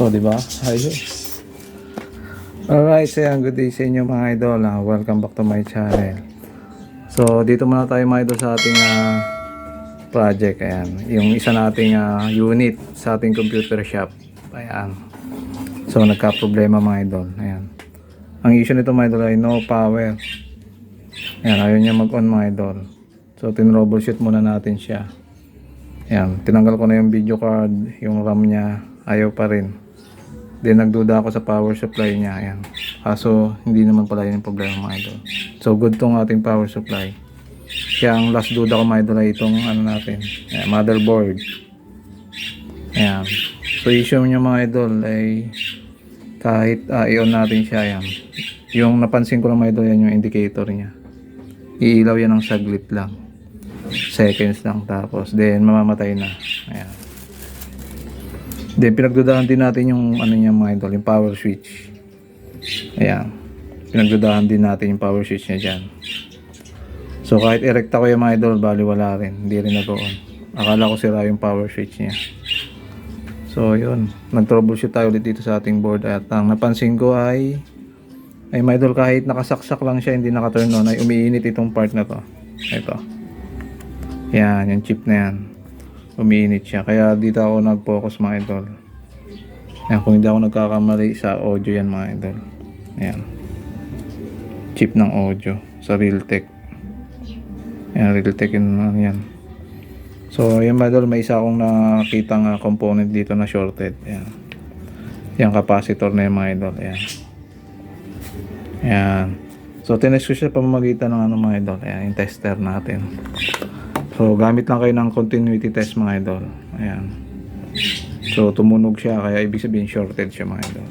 O, di ba? Ayos. Alright, so yan, good day sa inyo mga idol. ah. welcome back to my channel. So, dito muna tayo mga idol sa ating ah, project. Ayan. Yung isa nating ah, unit sa ating computer shop. Ayan. So, nagka-problema mga idol. Ayan. Ang issue nito mga idol ay no power. Ayan, ayaw niya mag-on mga idol. So, tinroubleshoot muna natin siya. Ayan, tinanggal ko na yung video card, yung RAM niya, ayaw pa rin. Then nagduda ako sa power supply niya, ayan. Kaso hindi naman pala yun yung problema mga idol. So good tong ating power supply. Kaya ang last duda ko mga idol ay itong ano natin, ayan, motherboard. Ayan. So issue niya mga idol ay kahit ah, i-on natin siya, ayan. Yung napansin ko lang mga idol, yan yung indicator niya. Iilaw yan ng saglit lang seconds lang tapos then mamamatay na ayan then pinagdudahan din natin yung ano niya mga idol yung power switch. Ayan. Pinagdudahan din natin yung power switch niya dyan. So kahit erekta ko yung mga idol bali wala rin. Hindi rin nag-on. Akala ko sira yung power switch niya. So yun. Nag troubleshoot tayo ulit dito sa ating board. At ang napansin ko ay ay mga idol kahit nakasaksak lang siya hindi naka-turn on ay umiinit itong part na to. Ito. Yan, yung chip na yan. Umiinit siya. Kaya dito ako nag-focus mga idol. Yan, kung hindi ako nagkakamali sa audio yan mga idol. Ayan. Chip ng audio sa Realtek. Ayan, Realtek yun ano yan. So, yan mga idol, may isa akong nakita nga component dito na shorted. Ayan. Yan, capacitor na yung mga idol. Ayan. Ayan. So, tinest ko siya pamamagitan ng ano mga idol. Ayan, yung tester natin. So, gamit lang kayo ng continuity test mga idol. Ayan. So, tumunog siya, kaya ibig sabihin shorted siya mga idol.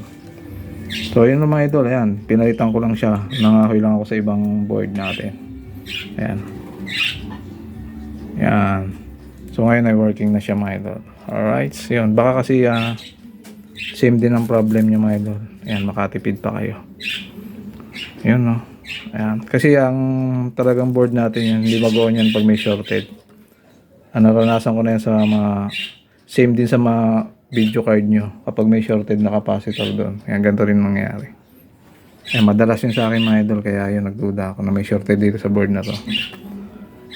So, yun mga idol. Ayan, pinalitan ko lang siya. Nangahoy lang ako sa ibang board natin. Ayan. Ayan. So, ngayon ay working na siya mga idol. Alright. So, yun. Baka kasi ah, same din ang problem niya mga idol. Ayan, makatipid pa kayo. Yun no. Ayan. Kasi ang talagang board natin yan, hindi mag-on yan pag may shorted. Ang naranasan ko na yan sa mga, same din sa mga video card nyo kapag may shorted na capacitor doon. Ayan, ganito rin mangyayari. Ayan, madalas yun sa akin mga idol, kaya yun, nagduda ako na may shorted dito sa board na to.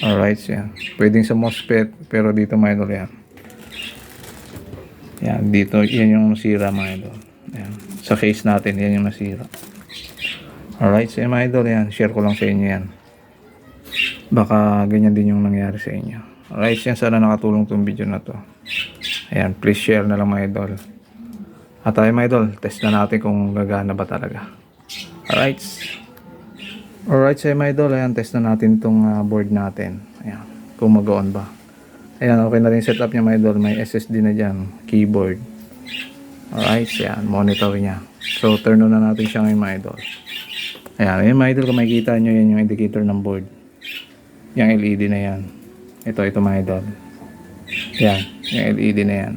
Alright, yan. Pwedeng sa MOSFET, pero dito mga idol yan. Yan, dito, yan yung nasira mga idol. Ayan. Sa case natin, yan yung nasira. Alright, so mga idol yan, share ko lang sa inyo yan. Baka ganyan din yung nangyari sa inyo. Alright, yan sana nakatulong tong video na to. Ayan, please share na lang mga idol. At tayo mga idol, test na natin kung gagana ba talaga. Alright. Alright, so mga idol, ayan, test na natin tong ah, board natin. Ayan, kung mag-on ba. Ayan, okay na rin setup niya mga idol. May SSD na dyan, keyboard. Alright, yan, monitor niya. So, turn on na natin siya ngayon mga idol. Ayan, yung mga idol, kung makikita nyo yan yung indicator ng board. Yung LED na yan. Ito, ito mga idol. Yan, yung LED na yan.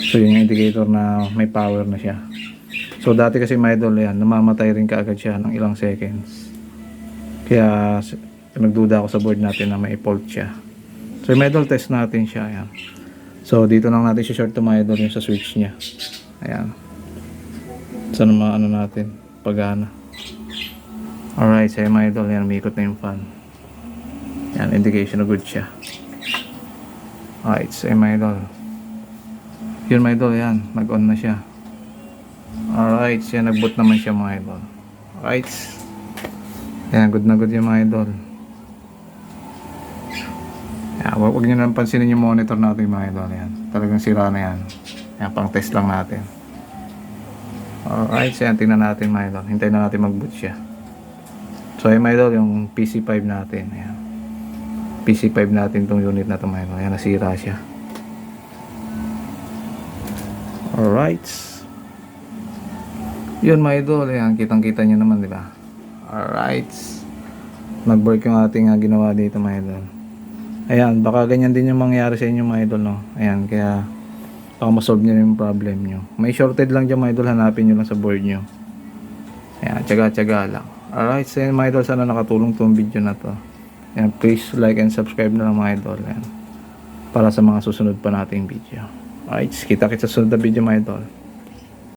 So, yung indicator na may power na siya. So, dati kasi mga idol yan, namamatay rin kaagad siya ng ilang seconds. Kaya, nagduda ako sa board natin na may fault siya. So, yung mga idol, test natin siya. Ayan. So, dito lang natin si short to mga idol yung sa switch niya. Ayan. Sana maano natin, pagana. Alright, so yung mga idol, yan, umikot na yung fan. Yan, indication na good siya. Alright, so yung mga idol. Yun mga idol, yan, nag-on na siya. Alright, siya nag-boot naman siya mga idol. Alright. Yan, good na good yung mga idol. Yan, wag, wag nyo na pansinin yung monitor natin mga idol. Yan, talagang sira na yan. Yan, pang test lang natin. Alright, so yan, tingnan natin mga idol. Hintayin na natin mag-boot siya. So, yung mga idol, yung PC5 natin. Ayan. PC5 natin tong unit na to mga idol. Ayan, nasira siya. Alright. Yun mga idol, ayan, kitang-kita nyo naman, di ba? Alright. Nag-work yung ating ah, ginawa dito mga idol. Ayan, baka ganyan din yung mangyari sa inyo mga idol, no? Ayan, kaya baka masolve nyo yung problem nyo. May shorted lang dyan mga idol, hanapin nyo lang sa board nyo. Ayan, tsaga-tsaga lang. Alright, so yun mga idol, sana nakatulong tong video na to. Ayan, please like and subscribe na lang mga idol. Para sa mga susunod pa nating video. Alright, kita-kita sa susunod na video mga idol.